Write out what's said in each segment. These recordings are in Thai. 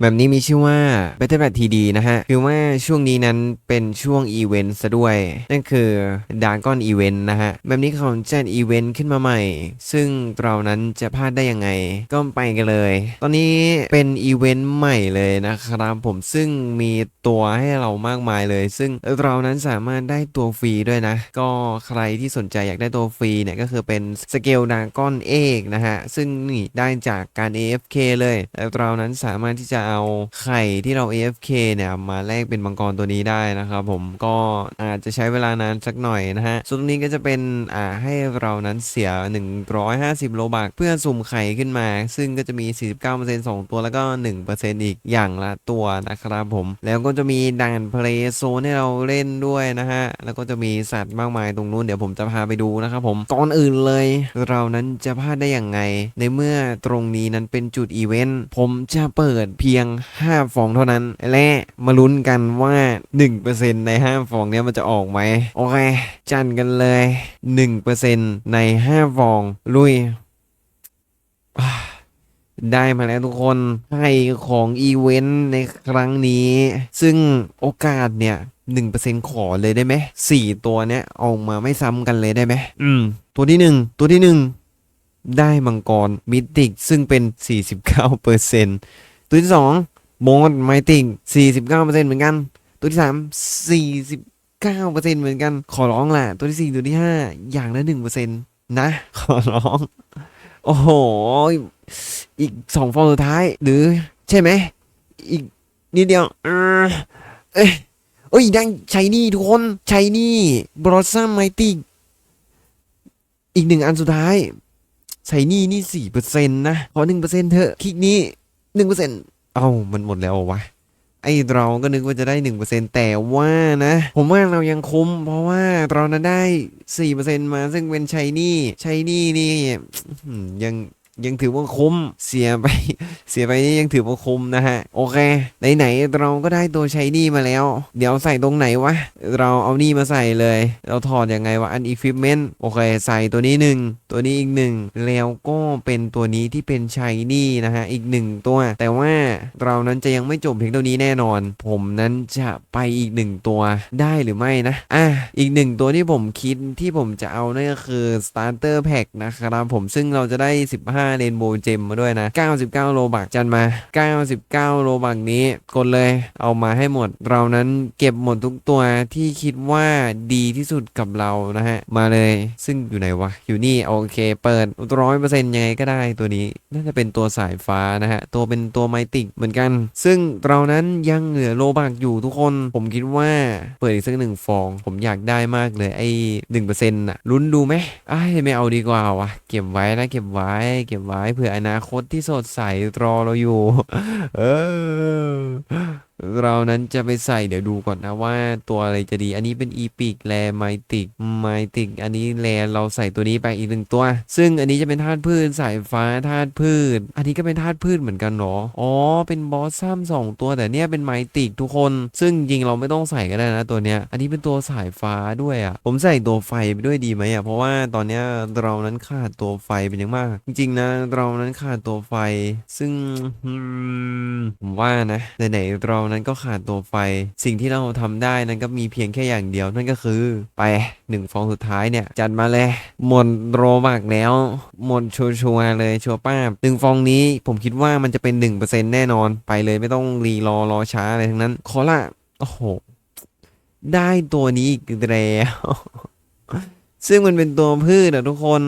แบบนี้มีชื่อว่า Battle Bat TD นะฮะ คือว่าช่วงนี้นั้นเป็นช่วงอีเวนต์ซะด้วย นั่นคือ Dragon Event นต์นะฮะ แบบนี้เขาจัดอีเวนต์ขึ้นมาใหม่ ซึ่งเรานั้นจะพลาดได้ยังไง ก็ไปกันเลย ตอนนี้เป็นอีเวนต์ใหม่เลยนะครับผมซึ่งมีตัวให้เรามากมายเลย ซึ่งเรานั้นสามารถได้ตัวฟรีด้วยนะ ก็ใครที่สนใจอยากได้ตัวฟรีเนี่ยก็คือเป็นสเกลดาก้อนเอกนะฮะ ซึ่งนี่ได้จากการ AFK เลยแล้วเรานั้นสามารถที่จะเอาไข่ที่เรา AFK เนี่ยมาแลกเป็นมังกรตัวนี้ได้นะครับผมก็อาจจะใช้เวลานานสักหน่อยนะฮะส่วนตรงนี้ก็จะเป็นอ่าให้เรานั้นเสีย 150 โลบักเพื่อสุ่มไข่ขึ้นมา ซึ่งก็จะมี 49% 2 ตัวแล้วก็ 1%อีกอย่างละตัวนะครับผม แล้วก็จะมีด่านเพลย์โซนให้เราเล่นด้วยนะฮะ แล้วก็จะมีสัตว์มากมายตรงนู้นเดี๋ยวผมจะพาไปดูนะครับผมก่อนอื่นเลย เรานั้นจะพลาดได้อย่างไง ในเมื่อตรงนี้นั้นเป็นจุดอีเวนต์ผมจะเปิดเพียง5 ฟองเท่านั้น และมาลุ้นกันว่า 1%ใน 5 ฟองเนี้ยมันจะออกไหมโอเค จันกันเลย 1%ใน 5 ฟอง ลุยอ่าได้มาแล้วทุกคนให้ของอีเวนต์ในครั้งนี้ ซึ่งโอกาสเนี่ย1%ขอเลยได้ไหมสี่ตัวเนี้ยออกมาไม่ซ้ำกันเลยได้ไหมอืม ตัวที่หนึ่งตัวที่หนึ่งได้มังกรมิติกซึ่งเป็น49%ตั ตัวที่สองโมดไมติก49%เหมือนกัน ตัวที่สาม49%เหมือนกัน ขอร้องแหละตัวที่สี่ตัวที่ห้าอย่างละ1%นะ ขอร้อง โอ้โห อีกสองฟองสุดท้าย หรือใช่ไหม อีกนิดเดียวเออเอ้ยเอ้ยได้ใช้นี่ทุกคนใช้นี่บรอสซัมไมติกอีกหนึ่งอันสุดท้ายใช้นี่นี่สี่เปอร์เซ็นต์นะ ขอหนึ่งเปอร์เซ็นต์เถอะคลิกนี้ หนึ่งเปอร์เซ็นต์เอ้ามันหมดแล้ววะไอเราก็นึกว่าจะได้หนึ่งเปอร์เซ็นแต่ว่านะ ผมว่าเรายังคุ้ม เพราะว่าเรานั้นได้สี่เปอร์เซ็นมาซึ่งเป็นชัยนี่ชัยนี่นี่ยัง ยังถือว่าคุ้มเสียไปเสียไปนี่ยังถือว่าคุ้มนะฮะ โอเคไหนๆเราก็ได้ตัวชัยนี่มาแล้ว เดี๋ยวใส่ตรงไหนวะ เราเอานี่มาใส่เลย เราถอดยังไงวะอันอีฟิเมนต์โอเค ใส่ตัวนี้หนึ่งตัวนี้อีกหนึ่งแล้วก็เป็นตัวนี้ที่เป็นชัยนี่นะฮะอีกหนึ่งตัว แต่ว่าเรานั้นจะยังไม่จบเพียงเท่านี้แน่นอน ผมนั้นจะไปอีกหนึ่งตัวได้หรือไม่นะอะอีกหนึ่งตัวที่ผมคิดที่ผมจะเอานั่นก็คือ starter pack นะครับผมซึ่งเราจะได้ 15เรนโบว์เจมมาด้วยนะ 99 โลบักจันมา 99 โลบักนี้กดเลยเอามาให้หมด เรานั้นเก็บหมดทุกตัวที่คิดว่าดีที่สุดกับเรานะฮะ มาเลยซึ่งอยู่ไหนวะ อยู่นี่โอเค เปิดร้อยเปอร์เซ็นต์ยังไงก็ได้ตัวนี้ น่าจะเป็นตัวสายฟ้านะฮะ ตัวเป็นตัวไมติกเหมือนกัน ซึ่งเรานั้นยังเหลือโลบักอยู่ทุกคน ผมคิดว่าเปิดอีกสักหนึ่งฟอง ผมอยากได้มากเลยไอ้หนึ่งเปอร์เซ็นต์ะลุ้นดูไหมไอ้ไม่เอาดีกว่าวะเก็บไว้นะเก็บไว้เก็บไว้เผื่ออนาคตที่สดใสรอเราอยู่ เออเรานั้นจะไปใส่เดี๋ยวดูก่อนนะว่าตัวอะไรจะดี อันนี้เป็นอีพิกแลไมติกไมติก อันนี้แลเราใส่ตัวนี้ไปอีกหนึ่งตัว ซึ่งอันนี้จะเป็นธาตุพืชสายฟ้าธาตุพืช อันนี้ก็เป็นธาตุพืชเหมือนกันเนาะอ๋อ เป็นบอสซัมสองตัวแต่เนี้ยเป็นไมติกทุกคน ซึ่งจริงเราไม่ต้องใส่ก็ได้นะตัวเนี้ย อันนี้เป็นตัวสายฟ้าด้วยอะ่ะ ผมใส่ตัวไฟไปด้วยดีไหมอะ่ะ เพราะว่าตอนเนี้ยเรานั้นขาดตัวไฟเป็นอย่างมาก จริงๆนะเรานั้นขาดตัวไฟ ซึ่งผมว่านะไหนๆเรานั้นก็ขาดตัวไฟสิ่งที่เราทำได้นั้นก็มีเพียงแค่อย่างเดียวนั่นก็คือไปหนึ่งฟองสุดท้ายเนี่ย จัดมาเลย หมดโรบักแล้ว หมดชัวร์ๆเลยชัวร์ป้าบหนึ่งฟองนี้ผมคิดว่ามันจะเป็น 1%แน่นอนไปเลยไม่ต้องรีรอรอช้าอะไรทั้งนั้นขอละโอ้โห ได้ตัวนี้อีกแล้ว ซึ่งมันเป็นตัวพืชอะทุกคน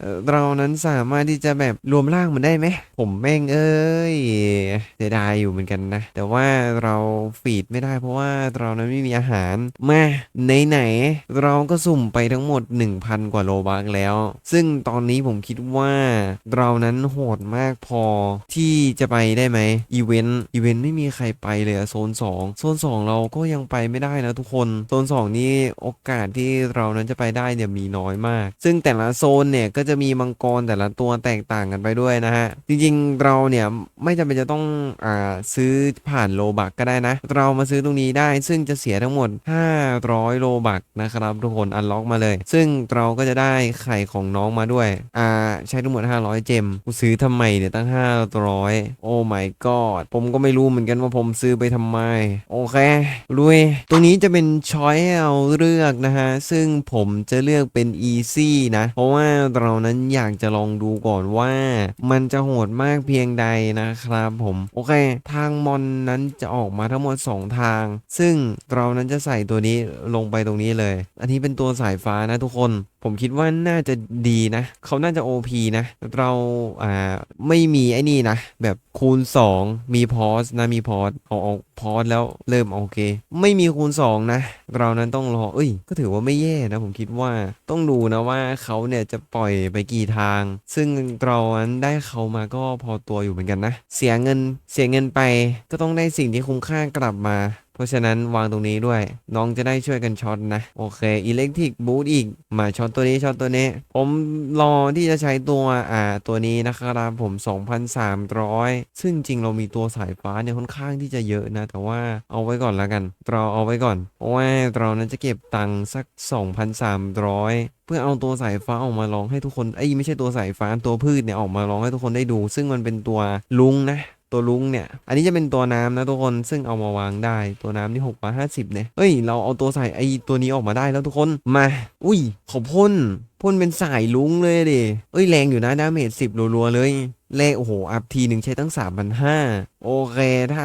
เออเรานั้นสามารถที่จะแบบรวมร่างมันได้ไหม ผมแม่งเอ้ยเสียดายอยู่เหมือนกันนะ แต่ว่าเราฟีดไม่ได้เพราะว่าเรานั้นไม่มีอาหาร มาไหนๆเราก็สุ่มไปทั้งหมด 1,000 กว่าโลบักแล้ว ซึ่งตอนนี้ผมคิดว่า เรานั้นโหดมากพอที่จะไปได้ไหมอีเวนต์อีเวนต์ไม่มีใครไปเลยอะโซน 2 โซน 2 เราก็ยังไปไม่ได้นะทุกคน โซน 2 นี่โอกาสที่เรานั้นจะไปได้เนี่ยมีน้อยมาก ซึ่งแต่ละโซนเนี่ยก็จะมีมังกรแต่ละตัวแตกต่างกันไปด้วยนะฮะ จริงๆเราเนี่ยไม่จำเป็นจะต้องอ่าซื้อผ่านโลบักก็ได้นะ เรามาซื้อตรงนี้ได้ซึ่งจะเสียทั้งหมด 500 โลบักนะครับทุกคนอันล็อกมาเลย ซึ่งเราก็จะได้ไข่ของน้องมาด้วยอ่าใช้ทั้งหมด 500 เจมกูซื้อทำไมเนี่ยตั้ง 500 โอ้ my god ผมก็ไม่รู้เหมือนกันว่าผมซื้อไปทำไม โอเคลุยตรงนี้จะเป็นช้อยให้เราเลือกนะฮะซึ่งผมจะเลือกเป็น easy นะ เพราะว่าเรานั้นอยากจะลองดูก่อนว่ามันจะโหดมากเพียงใดนะครับผม โอเค ทางมอนนั้นจะออกมาทั้งหมด 2 ทาง ซึ่งเรานั้นจะใส่ตัวนี้ลงไปตรงนี้เลย อันนี้เป็นตัวสายฟ้านะทุกคนผมคิดว่าน่าจะดีนะ เขาน่าจะ OP นะ เราอ่าไม่มีไอ้นี่นะ แบบคูณ 2 มีพอสนะ มีพอสเอาเอาพอสแล้วเริ่มโอเค ไม่มีคูณ 2 นะ เรานั้นต้องรอ เอ้ย ก็ถือว่าไม่แย่นะ ผมคิดว่าต้องดูนะว่าเขาเนี่ยจะปล่อยไปกี่ทาง ซึ่งเรานั้นได้เขามาก็พอตัวอยู่เหมือนกันนะ เสียเงินเสียเงินไปก็ต้องได้สิ่งที่คุ้มค่ากลับมา เพราะฉะนั้นวางตรงนี้ด้วย น้องจะได้ช่วยกันช็อตนะ โอเคอิเล็กทริกบูทอีก มาช็อตตัวนี้ช็อตตัวนี้ ผมรอที่จะใช้ตัวอ่าตัวนี้นะครับผม 2,300 ซึ่งจริงเรามีตัวสายฟ้าเนี่ยค่อนข้างที่จะเยอะนะ แต่ว่าเอาไว้ก่อนแล้วกัน เราเอาไว้ก่อน เพราะว่าเรานั้นจะเก็บตังค์สัก 2,300เพื่อเอาตัวสายฟ้าออกมาลองให้ทุกคน เอ้ยไม่ใช่ตัวสายฟ้าตัวพืชเนี่ยออกมาลองให้ทุกคนได้ดู ซึ่งมันเป็นตัวลุงนะ ตัวลุงเนี่ย อันนี้จะเป็นตัวน้ำนะทุกคน ซึ่งเอามาวางได้ ตัวน้ำนี่หกร้อยห้าสิบเนี่ย เฮ้ย เราเอาตัวใส่ไอตัวนี้ออกมาได้แล้วทุกคน มา อุ้ย ขอบพ่นพ่นเป็นสายลุงเลยดิเอ้ยแรงอยู่นะดาเมจสิบรัวๆเลยเลขโอ้โห อัพทีหนึ่งใช้ตั้ง 3,500 โอเค ถ้า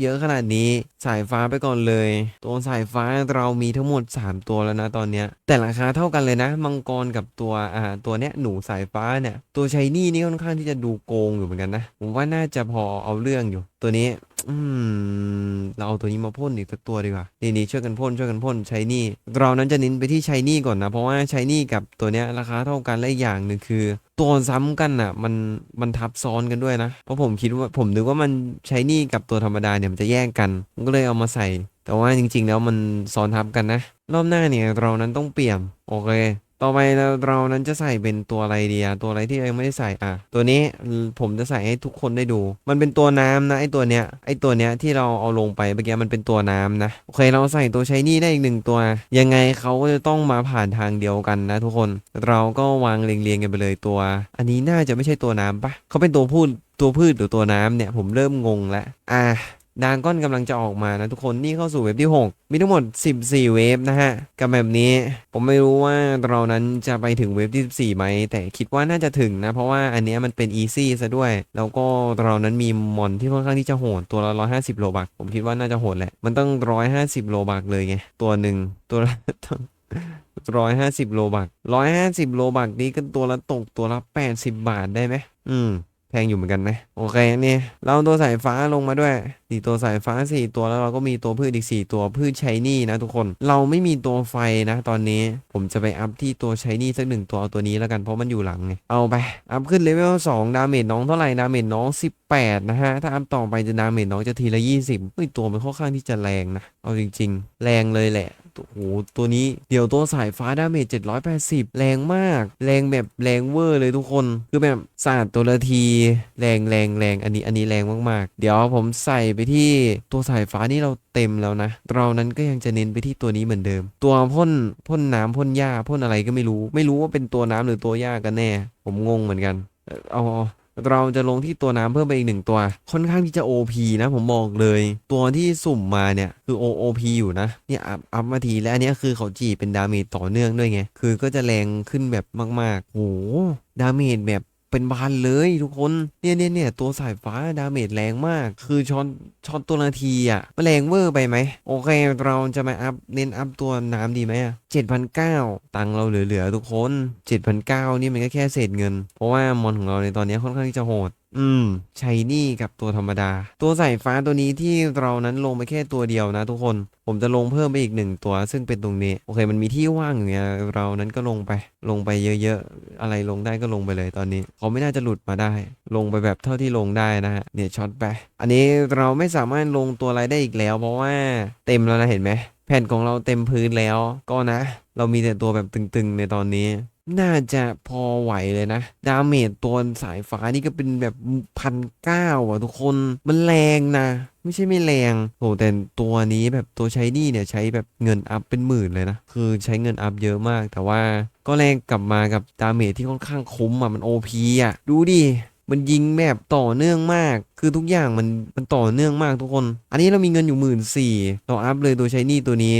เยอะขนาดนี้สายฟ้าไปก่อนเลย ตัวสายฟ้าเรามีทั้งหมด 3 ตัวแล้วนะตอนเนี้ย แต่ราคาเท่ากันเลยนะ มังกรกับตัวอ่าตัวเนี้ยหนูสายฟ้าเนี่ย ตัวชายนี่นี่ค่อนข้างที่จะดูโกงอยู่เหมือนกันนะ ผมว่าน่าจะพอเอาเรื่องอยู่ ตัวนี้ อืม เราเอาตัวนี้มาพ่นอีกสักตัวดีกว่า นี่นี่ช่วยกันพ่นช่วยกันพ่นใช้นี่ เรานั้นจะเน้นไปที่ใช้นี่ก่อนนะ เพราะว่าใช้นี่กับตัวเนี้ยราคาเท่ากันและอีกอย่างหนึ่งคือ ตัวซ้ำกันอะ มันมันทับซ้อนกันด้วยนะ เพราะผมคิดว่าผมนึกว่ามันใช้นี่กับตัวธรรมดาเนี่ยมันจะแยกกันก็เลยเอามาใส่ แต่ว่าจริง ๆ แล้วมันซ้อนทับกันนะ รอบหน้าเนี่ยเรานั้นต้องเปลี่ยนโอเค ต่อไปเราเรานั้นจะใส่เป็นตัวอะไรดีอะตัวอะไรที่ยังไม่ได้ใส่อะ ตัวนี้ผมจะใส่ให้ทุกคนได้ดู มันเป็นตัวน้ำนะไอตัวเนี้ยไอตัวเนี้ยที่เราเอาลงไปเมื่อกี้มันเป็นตัวน้ำนะโอเคเราใส่ตัวใช้นี่ได้อีกหนึ่งตัว ยังไงเขาก็จะต้องมาผ่านทางเดียวกันนะทุกคนเราก็วางเรียงๆกันไปเลยตัว อันนี้น่าจะไม่ใช่ตัวน้ำปะเขาเป็นตัวพูดตัวพืชหรือตัวน้ำเนี่ยผมเริ่มงงแล้วอะ ดางก้อนกำลังจะออกมานะทุกคนนี่เข้าสู่เว็บที่ 6 มีทั้งหมด 14 เว็บนะฮะ กับแบบนี้ผมไม่รู้ว่าเรานั้นจะไปถึงเว็บที่ 14ไหม แต่คิดว่าน่าจะถึงนะ เพราะว่าอันนี้มันเป็นอีซี่ซะด้วย แล้วก็เรานั้นมีมอนที่ค่อนข้างที่จะโหดตัวละ 150 โลบัก ผมคิดว่าน่าจะโหดแหละ มันต้อง 150 โลบักเลยไง ตัวหนึ่งตัวละร้อยห้าสิบโลบักร้อยห้าสิบโลบักนี้ก็ตัวละตกตัวละแปดสิบบาทได้ไหมอืม แพงอยู่เหมือนกันนะ โอเคนี่เราตัวสายฟ้าลงมาด้วยสี่ตัวสายฟ้าสี่ตัวแล้วเราก็มีตัวพืชอีกสี่ตัวพืชใช้นี่นะทุกคนเราไม่มีตัวไฟนะ ตอนนี้ผมจะไปอัพที่ตัวใช้นี่สักหนึ่งตัวเอาตัวนี้แล้วกันเพราะมันอยู่หลังไงเอาไป อัพขึ้นเลเวลสองดาเมจน้องเท่าไหร่ดาเมจน้องสิบแปดนะฮะ ถ้าอัพต่อไปจะดาเมจน้องจะทีละยี่สิบเฮ้ยตัวมันค่อนข้างที่จะแรงนะ เอาจริง ๆ แรงเลยแหละ โอ้โหตัวนี้เดี๋ยวตัวสายฟ้าดาเมจ780 แรงมาก แรงแบบแรงเวอร์เลยทุกคน คือแบบศาสตร์ตัวละที แรงแรงแรงอันนี้อันนี้แรงมาก ๆ เดี๋ยวผมใส่ไปที่ตัวสายฟ้านี่เราเต็มแล้วนะ เรานั้นก็ยังจะเน้นไปที่ตัวนี้เหมือนเดิม ตัวพ่นพ่นน้ำพ่นหญ้าพ่นอะไรก็ไม่รู้ ไม่รู้ว่าเป็นตัวน้ำหรือตัวหญ้ากันแน่ ผมงงเหมือนกัน เอ่อเอา เราจะลงที่ตัวน้ำเพิ่มไปอีกหนึ่งตัว ค่อนข้างที่จะ OP นะผมบอกเลย ตัวที่สุ่มมาเนี่ยคือ OOP อยู่นะเนี่ยอัพอัพมาทีและอันนี้คือเขาจีบเป็นดาเมจต่อเนื่องด้วยไง คือก็จะแรงขึ้นแบบมากๆโหดาเมจแบบ เป็นบานเลยทุกคน เนี่ยเนี่ยเนี่ยตัวสายฟ้าดาเมจแรงมาก คือช็อตช็อตตัวนาทีอะมันแรงเวอร์ไปไหม โอเค เราจะมาอัพเน้นอัพตัวน้ำดีไหมอะเจ็ดพันเก้าตังเราเหลือๆทุกคนเจ็ดพันเก้านี่มันก็แค่เศษเงิน เพราะว่ามอนของเราในตอนนี้ค่อนข้างที่จะโหด อืมใช้นี่กับตัวธรรมดา ตัวสายฟ้าตัวนี้ที่เรานั้นลงไปแค่ตัวเดียวนะทุกคน ผมจะลงเพิ่มไปอีกหนึ่งตัว ซึ่งเป็นตรงนี้ โอเค มันมีที่ว่างอยู่เนี่ยเรานั้นก็ลงไป ลงไปเยอะๆ อะไรลงได้ก็ลงไปเลยตอนนี้ เขาไม่น่าจะหลุดมาได้ ลงไปแบบเท่าที่ลงได้นะฮะ เนี่ยช็อตไป อันนี้เราไม่สามารถลงตัวอะไรได้อีกแล้ว เพราะว่าเต็มแล้วนะเห็นไหมแผ่นของเราเต็มพื้นแล้ว ก็นะ เรามีแต่ตัวแบบตึงๆในตอนนี้ น่าจะพอไหวเลยนะ ดาเมจตัวสายฟ้านี่ก็เป็นแบบพันเก้าอะทุกคนมันแรงนะ ไม่ใช่ไม่แรงโหแต่ตัวนี้แบบตัวใช้นี่เนี่ยใช้แบบเงินอัพเป็นหมื่นเลยนะ คือใช้เงินอัพเยอะมาก แต่ว่าก็แรงกลับมากับดาเมจที่ค่อนข้างคุ้มอะมันโอพีอะ ดูดิ มันยิงแบบต่อเนื่องมาก คือทุกอย่างมันมันต่อเนื่องมากทุกคน อันนี้เรามีเงินอยู่หมื่นสี่เราอัพเลยตัวใช้นี่ตัวนี้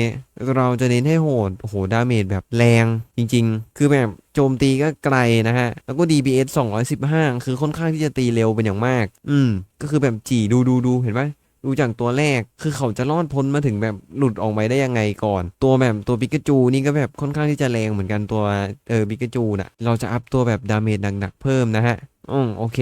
เราจะเน้นให้โหดโอ้โหดาเมจแบบแรงจริง ๆ คือแบบโจมตีก็ไกลนะฮะ แล้วก็ DPS 215 คือค่อนข้างที่จะตีเร็วเป็นอย่างมาก อืม ก็คือแบบจีดูดูดูเห็นไหม ดูจากตัวแรกคือเขาจะรอดพ้นมาถึงแบบหลุดออกไปได้ยังไงก่อน ตัวแบบตัวปิกาจูนี่ก็แบบค่อนข้างที่จะแรงเหมือนกันตัวเออปิกาจูน่ะเราจะอัพตัวแบบดาเมจหนักๆเพิ่มนะฮะอืมโอเค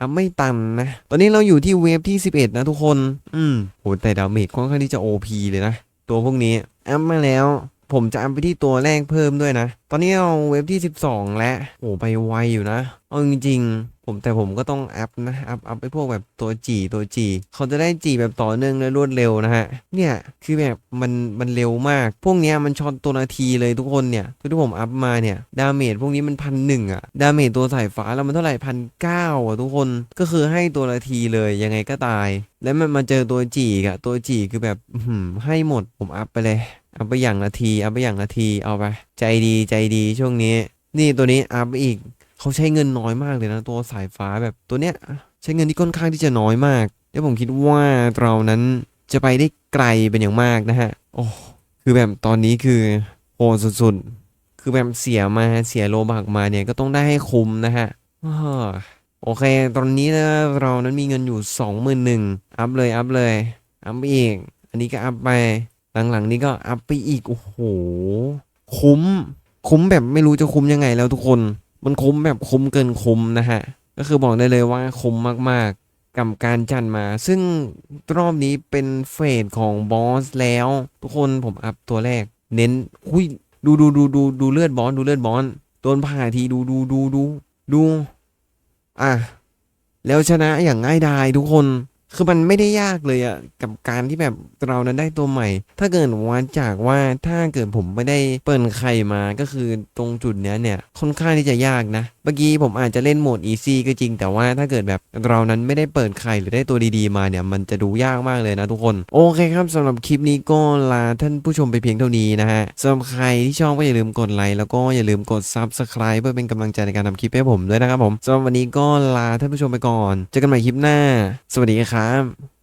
อัพไม่ตันนะ ตอนนี้เราอยู่ที่เวฟที่ 11 นะทุกคน อืมโหแต่ดาเมจค่อนข้างที่จะ OP เลยนะ ตัวพวกนี้อัพมาแล้ว ผมจะอัพไปที่ตัวแรกเพิ่มด้วยนะ ตอนนี้เราเวฟที่ 12 แล้ว โอ้ไปไวอยู่นะ เอาจริงๆ ผมแต่ผมก็ต้องอัพนะอัพอัพไปพวกแบบตัวจีตัวจีเขาจะได้จีแบบต่อเนื่องและรวดเร็วนะฮะเนี่ยคือแบบมันมันเร็วมาก พวกเนี้ยมันช็อตตัวนาทีเลยทุกคนเนี่ยที่ผมอัพมาเนี่ยดาเมจพวกนี้มันพันหนึ่งอะดาเมจตัวสายฟ้าแล้วมันเท่าไหร่พันเก้าอะทุกคนก็คือให้ตัวนาทีเลยยังไงก็ตาย แล้วมันมาเจอตัวจีกอะตัวจีคือแบบให้หมดผมอัพไปเลยอัพไปอย่างนาทีอัพไปอย่างนาทีเอาไปใจดีใจดีช่วงนี้ นี่ตัวนี้อัพอีก เขาใช้เงินน้อยมากเลยนะ ตัวสายฟ้าแบบตัวเนี้ยใช้เงินที่ค่อนข้างที่จะน้อยมาก แล้วผมคิดว่าเรานั้นจะไปได้ไกลเป็นอย่างมากนะฮะ โอ้คือแบบตอนนี้คือโหสุดๆ คือแบบเสียมาเสียโลบักมาเนี่ยก็ต้องได้ให้คุ้มนะฮะโอเค ตอนนี้นะเรานั้นมีเงินอยู่สองหมื่นหนึ่งอัพเลยอัพเลยอัพไปอีก อันนี้ก็อัพไป หลังๆ นี้ก็อัพไปอีก โอ้โห คุ้ม คุ้มแบบไม่รู้จะคุ้มยังไงแล้วทุกคน มันคุ้มแบบคุ้มเกินคุ้มนะฮะ ก็คือบอกได้เลยว่าคุ้มมากๆกับการจัดมา ซึ่งรอบนี้เป็นเฟสของบอสแล้ว ทุกคนผมอัพตัวแรก เน้นหุยดูดูดูดูดูเลือดบอสดูเลือดบอสโดนผ่าทีดูดูดูดูดู อะ แล้วชนะอย่างง่ายดายทุกคน คือมันไม่ได้ยากเลยอะกับการที่แบบเรานั้นได้ตัวใหม่ ถ้าเกิดวัดจากว่าถ้าเกิดผมไม่ได้เปิดไข่มาก็คือตรงจุดเนี้ยเนี่ยค่อนข้างที่จะยากนะ มื่อกี้ผมอาจจะเล่นโหมด easy ก็จริง แต่ว่าถ้าเกิดแบบเรานั้นไม่ได้เปิดไข่หรือได้ตัวดีๆมาเนี่ย มันจะดูยากมากเลยนะทุกคน โอเคครับสำหรับคลิปนี้ก็ลาท่านผู้ชมไปเพียงเท่านี้นะฮะสำหรับใครที่ชอบก็อย่าลืมกดไลค์แล้วก็อย่าลืมกด subscribe เพื่อเป็นกำลังใจในการทำคลิปให้ผมด้วยนะครับผมสำหรับวันนี้ก็ลาท่านผู้ชมไปก่อนเจอกันใหม่คลิปหน้า สวัสดีครับ